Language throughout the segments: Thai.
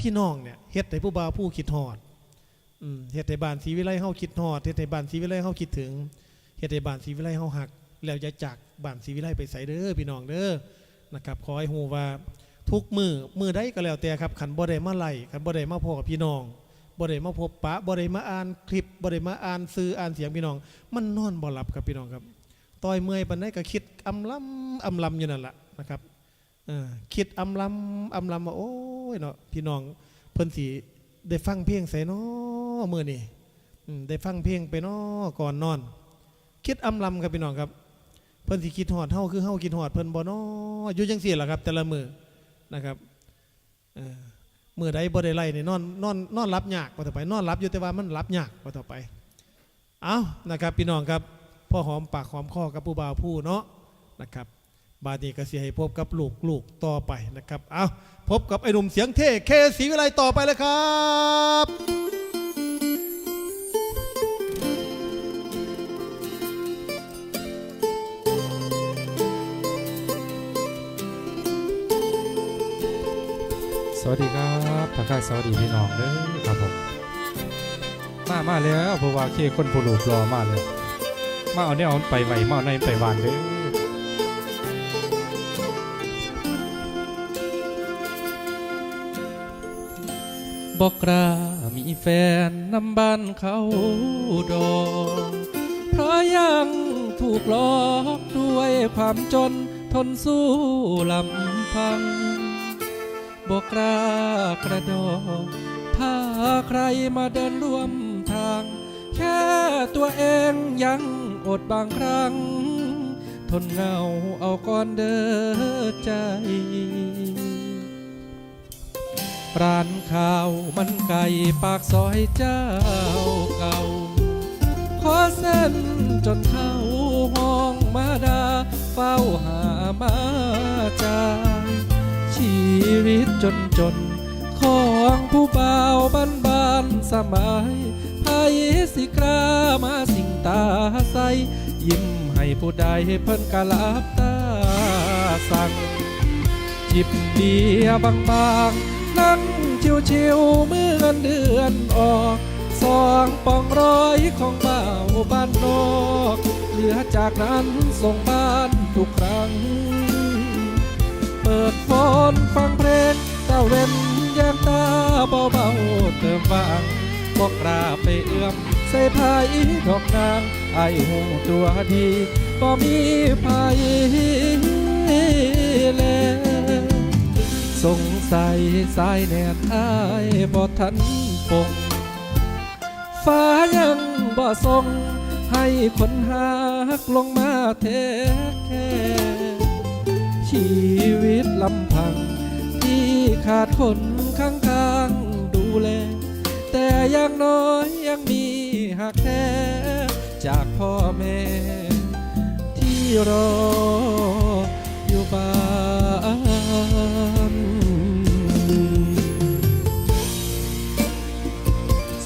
พี่น้องเนี่ยเฮ็ดให้ผู้บ่าวผู้คิดฮอดอืมเฮ็ดให้บ้านศรีวิไลเฮาคิดฮอดเฮ็ดให้บ้านศรีวิไลเฮาคิดถึงเฮ็ดให้บ้านศรีวิไลเฮาหัก แล้วอย่าจากบ้านศรีวิไลไปไสเด้อพี่น้องเด้อนะครับขอให้ฮู้ว่าทุกมือมือใดก็แล้วแต่ครับขันบ่ได้มาไล่ขันบ่ได้มาพอกับพี่น้องบ่ได้มาพบปะบ่ได้มาอ่านคลิปบ่ได้มาอ่านสื่ออ่านเสียงพี่น้อง มันนอนบ่หลับครับพี่น้องครับต่อยเมื่อยปานใดก็คิดอำลำอำลำอยู่นั่นล่ะนะครับเออคิดอำลำอำลำว่าโอ้ ยเนาะพี่น้องเพิ่นสิได้ฟังเพลงใส่นาะมื้อนี้อืมได้ฟังเพลงไปนาะก่อนนอน คิดอำลำครับพี่น้องครับ เพิ่นสิคิดฮอดเฮาคือเฮาคิดฮอดเพิ่นบ่นาะอยู่จังซี่ล่ะครับ แต่ละมือนะครับเออมื้อใดบ่ได้ไล่นี่นอนนอนนอนหลับยากว่าต่อไป นอนหลับอยู่แต่ว่ามันหลับยากว่าต่อไปเอานะครับ พี่น้องครับพ่อหอมปากหอมคอกับผู้บ่าวผู้เนาะนะครับ บาดนี้ก็เสียให้พบกับลูกลูกต่อไปนะครับ เอาพบกับไอ้หนุ่มเสียงเท่เคศรีวิไลต่อไปเลยครับสวัสดีครับทักทายสวัสดีพี่น้องเด้อครับผม มามาแล้วเพราะว่าเคคนผู้ลูกรอมาเลยมาเอาเนี่ยเอาไปไหวมาเอาในไปวานเด้อ บอกกล้ามีแฟนนำบ้านเขาดอง เพราะยังถูกหลอกด้วยความจนทนสู้ลำพังบอกกล้ากระโดดพาใครมาเดินร่วมทาง แค่ตัวเองยังอดบางครั้ง ทนเงาเอาก่อนเด้อใจ ร้านข้าวมันไก่ปากซอยเจ้าเก่า ขอเส้นจนเข้าห้องมาดา เฝ้าหามาจายชีวิตจนจน ของผู้บ่าวบ้านบ้านสมัยไทยสิกรามาสิงตาใส ยิ้มให้ผู้ใดเพิ่นกะลับตาสั่งจิบเบียบางๆ นั่งชิวๆเมื่อเงินเดือนออกสองปองร้อยของเบาบ้านนอกเหลือจากนั้นส่งบ้านทุกครั้ง เปิดโฟนฟังเพลงตะเวนแยงตาเบาๆเติมฟังบอกราไปเอื้อมใส่พายดอกนางไอหูตัวดีก็มีพาย สงสัยสายแนนอายบ่ทันปงฟ้ายังบ่ส่งให้คนหักลงมาเทแค่ชีวิตลำพัง ที่ขาดคนข้างๆดูแล แต่อย่างน้อยยังมีหักแท้ จากพ่อแม่ที่รอ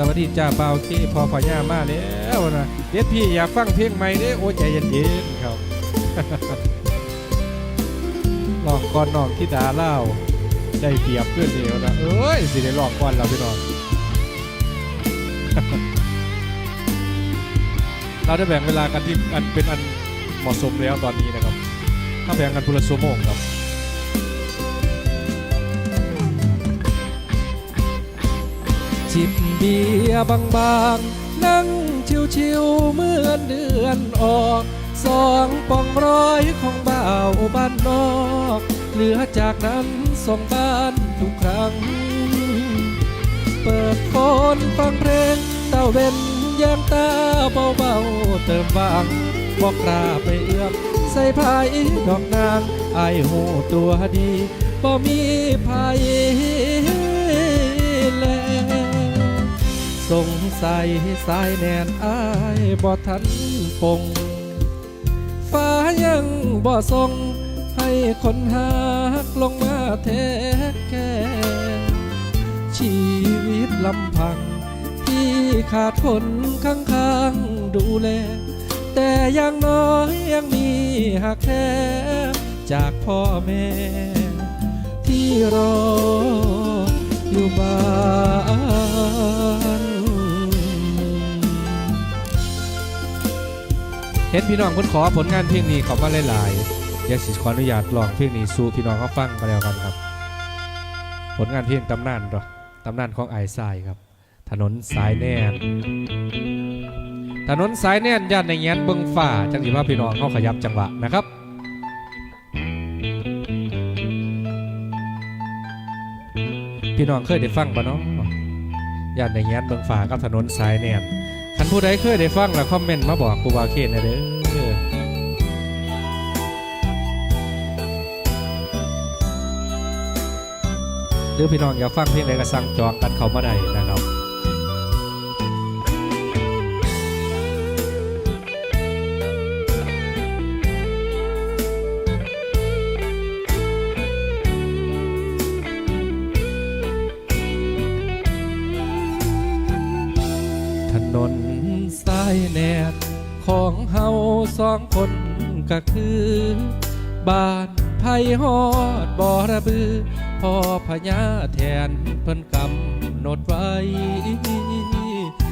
สวัสดีจ้าเบาวที่พอพญามาแล้วนะเด็ดพี่อย่าฟังเพลงใหม่เด้โอ้ใจเย็นๆครับลองก่อนนองที่ดาเล่าใจเปรียบเพื่อนเดียวนะเอ้ยสิได้ลองก่อนเราพี่น้องเราได้แบ่งเวลากันที่อันเป็นอันเหมาะสมแล้วตอนนี้นะครับ ถ้าแบ่งกันพุละชั่วโมงครับ จิบเบียร์บางๆ นั่งชิวๆเมื่อเดือนออกสองปองร้อยของบ่าวบ้านนอก เหลือจากนั้นส่งบ้านทุกครั้ง เปิดโฟนฟังเพลงตะเวนแยงตาเบาๆเติมบางบอกลาไปเอื้อมใส่พายดอกนางไอหูตัวดีบ่มีพาย สงสัยสายแนนอายบ่ทันปงฟ้ายังบ่ส่งให้คนหักลงมาแทกแค่ชีวิตลำพัง ที่ขาดคนข้างๆดูแล แต่ย่างน้อยยังมีหักแท้จากพ่อแม่ ที่รอ ห็นพี่น้องเพิ่นขอผลงานเพลงนี้เขามาหลายๆเดี๋ยวสิขออนุญาตลองเพลงนี้สู่พี่น้องเขาฟังกันแล้วกันครับ ผลงานเพลงตำนานเนาะตำนานของไอซายครับ ถนนสายแน่นถนนสายแน่นย่านในแง้นเบิงฝ่าจังสิว่าพี่น้องเขาขยับจังหวะนะครับพี่น้องเคยได้ฟังปะเนาะย่านในแง้นเบิงฝ่ากับถนนสายแน่น ผู้ใดเคยได้ฟังแล้วคอมเมนต์มาบอกครูบาเคนนะเด้อหรือพี่น้องอยากฟังเพลงใดก็สั่งจองกันเขามาได้นะครับ สองคนก็คือ บ้านไผ่ฮอดบ่อระบือพ่อพญาแทนเพิ่นกำหนดไว้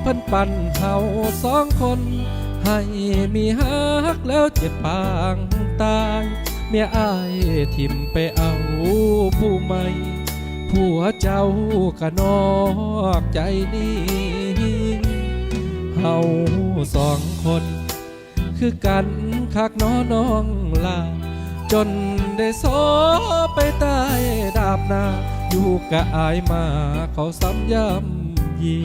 เพิ่นปั่นเฮาสองคน ให้มีฮักแล้วเจ็บปางตายเมียอายทิมไปเอาผู้ใหม่ผัวเจ้าก็นอกใจนี่เฮาสองคน คือกันคักน้อน้องลา จนได้โซไปใต้ดาบนา อยู่กะอายมาเขาซ้ำย้ำยี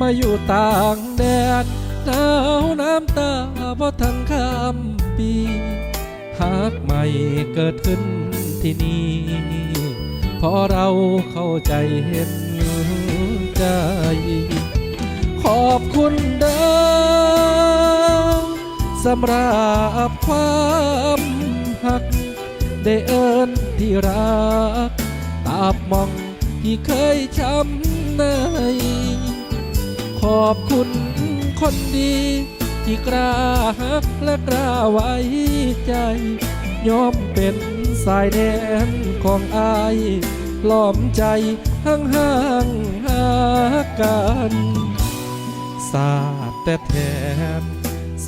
มาอยู่ต่างแดนหนาวน้ำตาเพราะทั้งข้ามปีหากไม่เกิดขึ้นที่นี่เพราะเราเข้าใจเห็นใจขอ คุณเด้อสำหรับความหัก ได้เอินที่รัก ตาบมองที่เคยช้ำใน ขอบคุณคนดี ที่กล้าหักและกล้าไว้ใจ ยอมเป็นสายแดนของอายล้อมใจห่างห่างหากัน สาดแต่แทน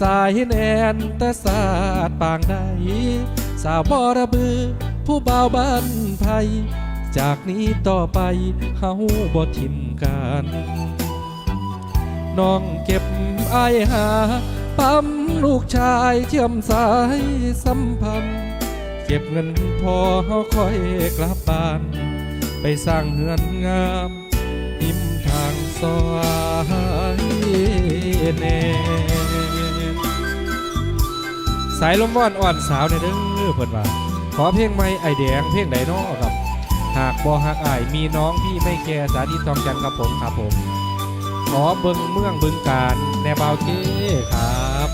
สายแนนแต่สาดปางใด สาวบอระบือ ผู้บ่าวบ้านไทยจากนี้ต่อไปเฮาบ่ทิมกันน้องเก็บไอหา ปั๊มลูกชายเชื่อมสายสัมพันธ์ เก็บเงินพอเฮาค่อยกลับบ้าน ไปสร้างเฮือนงามริมทางซอย แนสายลมว่อนอ่อนสาวในเด้อเพิ่นว่า ขอเพลงใหม่ไอแดงเพลงใดน้อครับ หากบ่หักอายมีน้องพี่ไม่แก่สาธิตทองจันทร์ครับผมครับผม ขอเบิงเมืองบึงการแนวเบาเก้ครับ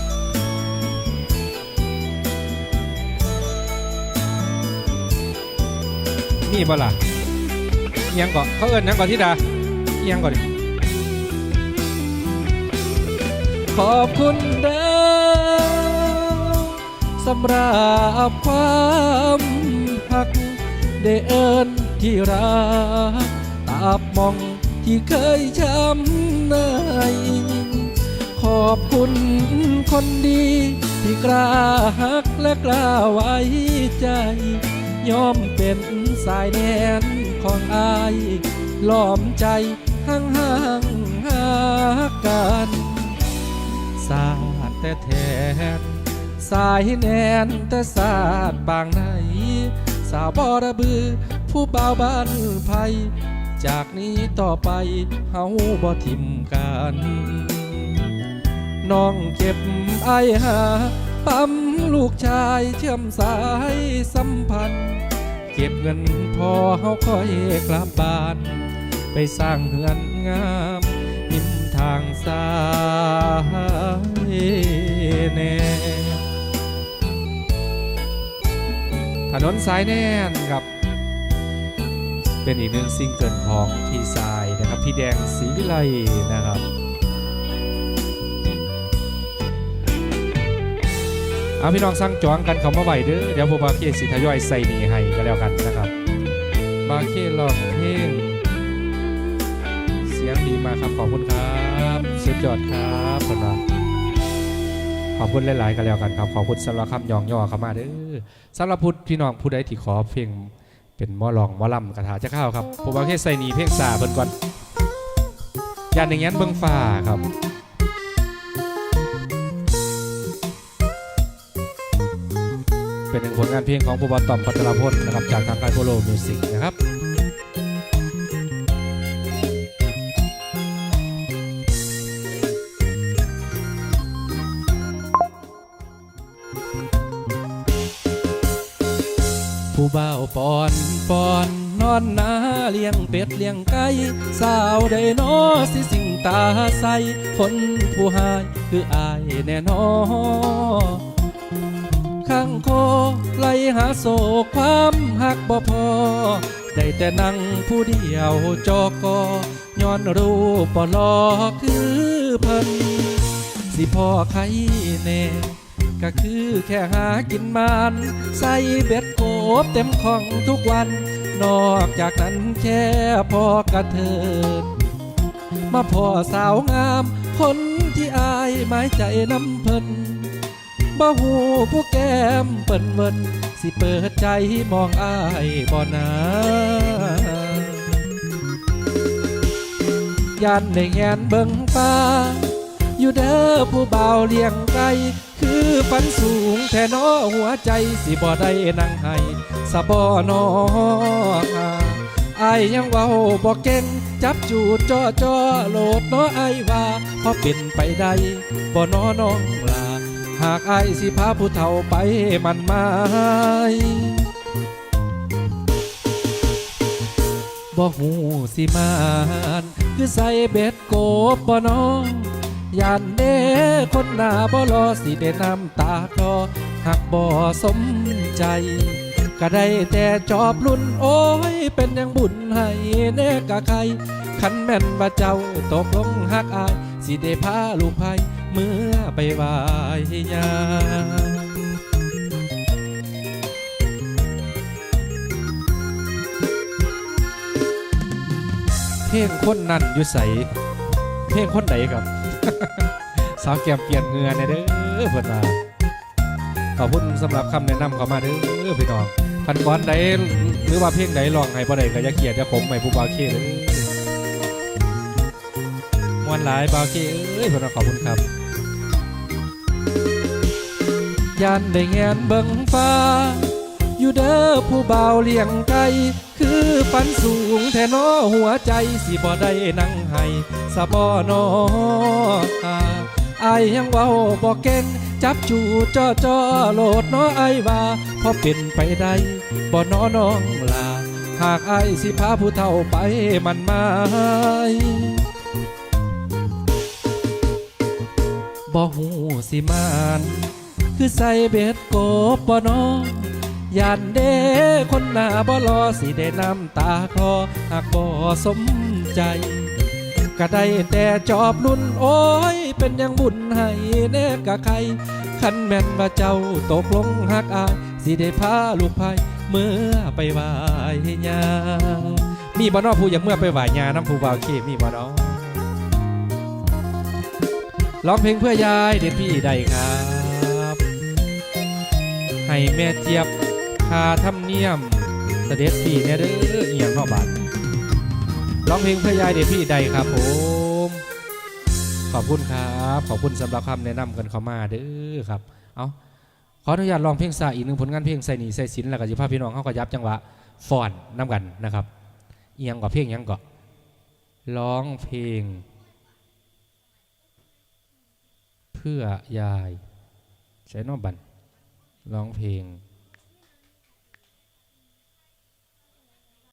นี่บ่ล่ะเอียงก่อนเขาเอิญนังก่อนที่ดาเอียงก่อนดิ ขอบคุณเด้อสำหรับความหักได้เอิญที่รักตาบมองที่เคยช้ำในขอบคุณคนดี ที่กล้าหักและกล้าไว้ใจยอมเป็นสายแนนของอายล้อมใจห่างห่างหากัน สาดแต่แทน สายแนนแต่สาดปางไหน สาวบอระบือ ผู้บ่าวบ้านไพจากนี้ต่อไปเฮาบ่ทิมกันน้องเก็บไอหา ปั๊มลูกชายเชื่อมสายสัมพันธ์ เก็บเงินพอเฮาค่อยกลับบ้าน ไปสร้างเฮือนงามริม ทางสายแน่ถนนสายแน่นครับ เป็นอีกหนึ่งซิงเกิลของพี่สายนะครับ พี่แดงศรีวิไลนะครับเอาพี่น้องสั่งจองกันเขามาไหวเด้อเดี๋ยวผมบาเค้สิทยอยใส่หนีให้ก็แล้วกันนะครับบาเค้ลองเพลงเสียงดีมากครับขอบคุณครับ สุดยอดครับคนละขอบคุณหลาย ๆ กันแล้วกันครับขอบคุณสำหรับคำยองย่อเข้ามาเด้อสำหรับพุทธพี่น้องผู้ใดที่ขอเพลงเป็นมอลองมอลำกระถาจะเข้าครับผมว่าแค่ใส่หนีเพลงซาเพิ่นก่อนยานอย่างงั้นเบิ่งฟ้าครับเป็นหนึ่งผลงานเพลงของผู้บอลต่อมปัตตลพลนะครับจากทางการโปโลมิวสิกนะครับาวปอนปอนนอนนาเลี้ยงเป็ดเลี้ยงไก่สาวได้นอสิสิ่งตาใสคนผู้หายคืออายแน่นอข้างคอไล่หาโศกความหักบ่พอ ได้แต่นั่งผู้เดียวจอกอย้อนรูปบ่ลอคือเพิ่นสิพ่อใครแน่ก็คือแค่หากินมันใส่เบ็ด บเต็มของทุกวัน นอกจากนั้นแค่พอกระเทินมาพ่อสาวงาม คนที่อายหมายใจน้ำเพิ่นบ่หูผู้แก้มเปิ่นเวินสิเปิดใจมองอายบ่นายันในแงนเบิ่งฟ้าอยู่เด้อผู้เบาวเลี้ยงไก่คื ฝันสูงแท่นอหัวใจสิบ่ได้นั่งให้สะบ่นออยยังเว้าบ่เก่งจับจูดจ่อจ่อโลดเนาะอายว่าพอเป็นไปได้บ่นอน้องลาหากไอสิพาผู้เฒ่าไปมันไม้บ่หูสิมานคือใส่เบ็ดโกบบ่น้อง ยานเด้คนหน้าบ่รอสิได้น้ำตาคลอหักบ่สมใจ ก็ได้แต่จอบลุ่นโอ้ย เป็นอยังบุญให้แน่กะใครขันแม่นว่าเจ้าตกลงหักอาย สิได้พาลูกไผ่เมื่อไปวายาเพลงคนนั่นอยู่ใสเพลงคนไหนครับ สาวแก้มเปลี่ยนเงือเนี่ยเด้อเพิ่นว่าขอบคุณสำหรับคำแนะนำเข้ามาเด้อพี่น้องพันก้อนใดหรือว่าเพลงใดลองให้บ่ได้ก็อย่าเกลียดอย่าผมให้ผู้บาวเคเด้อมวนหลายบาวเคเอ้ยพวกเราขอบคุณครับยันได้แงนเบิ่งฟ้า อยู่เด้อผู้เบาเลี้ยงไก่คือฝันสูงแท่นอหัวใจสิบ่ได้นั่งให้สะบ่นออาอายยังเว้าบ่เก่งจับจูจ่อจ่อโลดน้อไอายว่าพอเป็นไปได้บ่นอน้องลา หากไอายสิพาผู้เฒ่าไปมันไม้บ่หูสิมาน คือใส่เบ็ดโกบบ่นอ ยานเด้คนหน้าบ่รอสิได้น้ำตาคลอหากบ่สมใจ ก็ได้แต่จอบลุ่นโอ้ย เป็นยังบุญให้แน่กะใคร คันแม่นว่าเจ้าตกลงหักอายสิได้พาลูกพายเมื่อไปไหวายญามีบ่นอผู้อยากเมื่อไปไหวายญาน้ำผู้บ่าวเคมีบ่นอร้องเพลงเพื่อยายเด็ดพี่ได้ครับ ให้แม่เจี๊ยบ คาทำเนียมเสด็จพี่เนี่ยเด้อเอียงนอกบ้านร้องเพลงเพื่อยายเด็ดพี่ได้ครับผม ขอบคุณครับ ขอบคุณสำหรับคำแนะนำกันเข้ามาเด้อครับ เอาขออนุญาตร้องเพลงซาอีกหนึ่งผลงานเพลงใส่หนีใส่สินแล้วก็จิพาพี่น้องเข้ากระยับจังหวะฟอนน้ำกันนะครับ เอียงกว่าเพลงยังก็ร้องเพลง เพื่อยายใช้นอกบันร้องเพลง